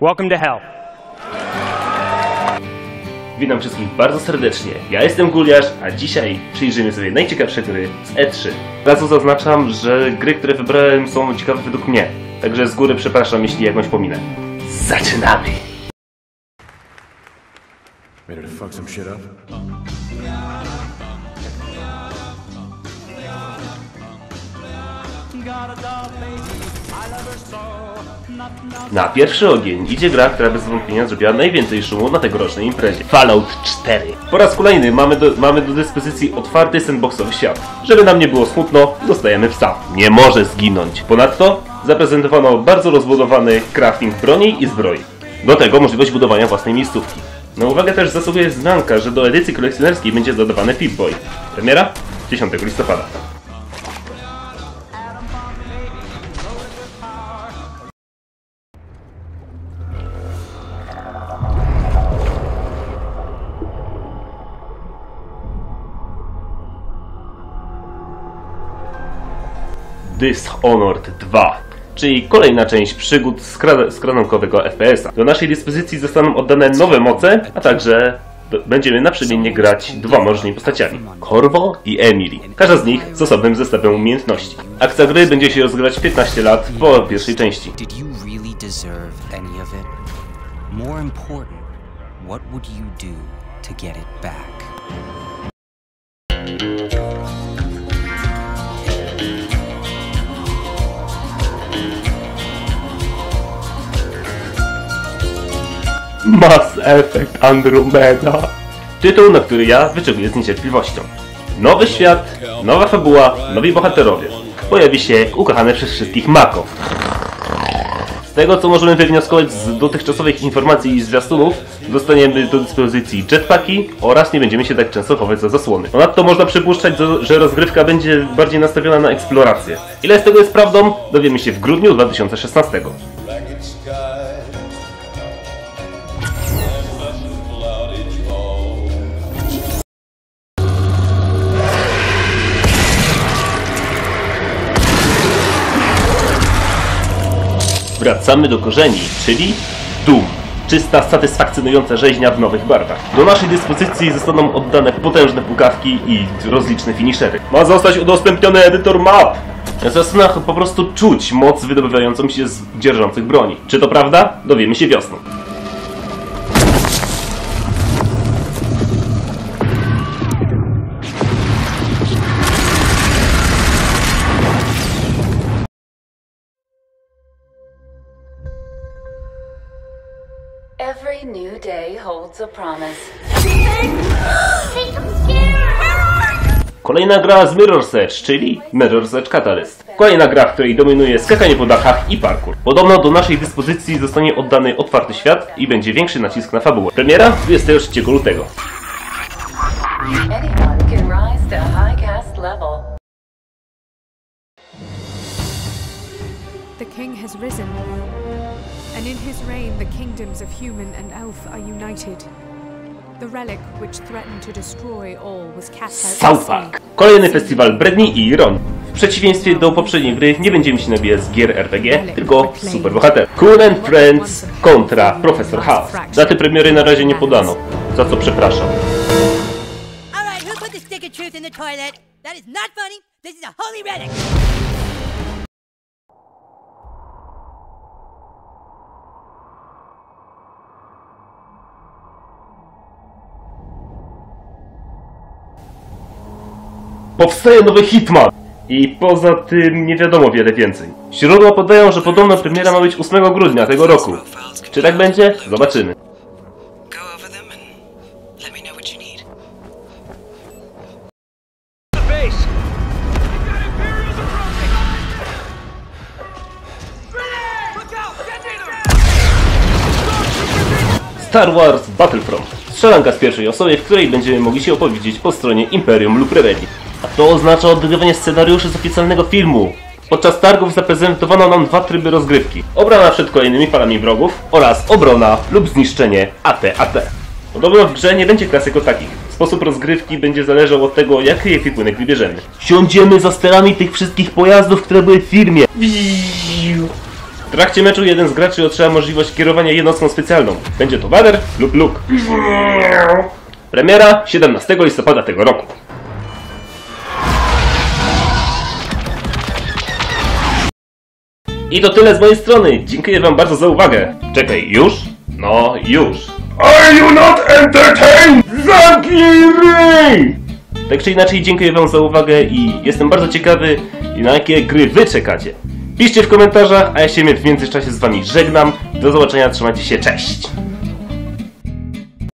Welcome to hell. Witam wszystkich bardzo serdecznie. Ja jestem Guliasz, a dzisiaj przyjrzymy sobie najciekawsze gry z E3. Od razu zaznaczam, że gry, które wybrałem są ciekawe według mnie. Także z góry przepraszam, jeśli jakąś pominę. Zaczynamy! Ready to fuck some shit up? Na pierwszy ogień idzie gra, która bez wątpienia zrobiła najwięcej szumu na tegorocznej imprezie. Fallout 4. Po raz kolejny mamy do, mamy do dyspozycji otwarty sandboxowy świat. Żeby nam nie było smutno, dostajemy psa. Nie może zginąć. Ponadto zaprezentowano bardzo rozbudowany crafting broni i zbroi. Do tego możliwość budowania własnej miejscówki. Na uwagę też zasługuje wzmianka, że do edycji kolekcjonerskiej będzie dodawany Pip-Boy. Premiera 10 listopada. Dishonored 2, czyli kolejna część przygód skranankowego FPS-a. Do naszej dyspozycji zostaną oddane nowe moce, a także będziemy naprzemiennie grać dwoma różnymi postaciami. Corvo i Emily. Każda z nich z osobnym zestawem umiejętności. Akcja gry będzie się rozgrywać 15 lat po pierwszej części. What would you do to get it back? Mass Effect Andromeda. Tytuł, na który ja wyczekuję z niecierpliwością. Nowy świat, nowa fabuła, nowi bohaterowie. Pojawi się ukochany przez wszystkich Mako. Z tego co możemy wywnioskować z dotychczasowych informacji i zwiastunów, dostaniemy do dyspozycji jetpacki oraz nie będziemy się tak często chować za zasłony. Ponadto można przypuszczać, że rozgrywka będzie bardziej nastawiona na eksplorację. Ile z tego jest prawdą, dowiemy się w grudniu 2016. Wracamy do korzeni, czyli Doom. Czysta, satysfakcjonująca rzeźnia w nowych barwach. Do naszej dyspozycji zostaną oddane potężne pukawki i rozliczne finishery. Ma zostać udostępniony edytor map! Na po prostu czuć moc wydobywającą się z dzierżących broni. Czy to prawda? Dowiemy się wiosną. Every new day holds a promise. Kolejna gra z Mirror's Edge, czyli Mirror's Edge Catalyst. Kolejna gra, w której dominuje skakanie po dachach i parkour. Podobno do naszej dyspozycji zostanie oddany otwarty świat i będzie większy nacisk na fabułę. Premiera 23 lutego. The king has risen, and in his reign the kingdoms of human and elf are united. The relic which threatened to destroy all was cast out South. Park. Kolejny festiwal bredni i ironii. W przeciwieństwie do poprzedniej gry nie będziemy się nabijać z gier RPG, tylko superbohater. Cool and Friends kontra Professor House. Daty premiery na razie nie podano, za co przepraszam. Alright, who put the stick of truth in the toilet? That is not funny. This is a holy relic. Powstaje nowy Hitman! I poza tym nie wiadomo wiele więcej. Źródła podają, że podobno premiera ma być 8 grudnia tego roku. Czy tak będzie? Zobaczymy. Star Wars Battlefront. Strzelanka z pierwszej osoby, w której będziemy mogli się opowiedzieć po stronie Imperium lub Rebelii. A to oznacza odgrywanie scenariuszy z oficjalnego filmu. Podczas targów zaprezentowano nam dwa tryby rozgrywki. Obrona przed kolejnymi falami wrogów oraz obrona lub zniszczenie AT-AT. Podobno w grze nie będzie klas jako takich. Sposób rozgrywki będzie zależał od tego, jaki ekwipunek wybierzemy. Siądziemy za sterami tych wszystkich pojazdów, które były w firmie. W trakcie meczu jeden z graczy otrzyma możliwość kierowania jednostką specjalną. Będzie to Wader lub Luke. Premiera 17 listopada tego roku. I to tyle z mojej strony. Dziękuję wam bardzo za uwagę. Czekaj, już? No, już. Are you not entertained? Zamknij ryj! Tak czy inaczej, dziękuję wam za uwagę i jestem bardzo ciekawy, na jakie gry wy czekacie. Piszcie w komentarzach, a ja się w międzyczasie z wami żegnam. Do zobaczenia, trzymajcie się, cześć!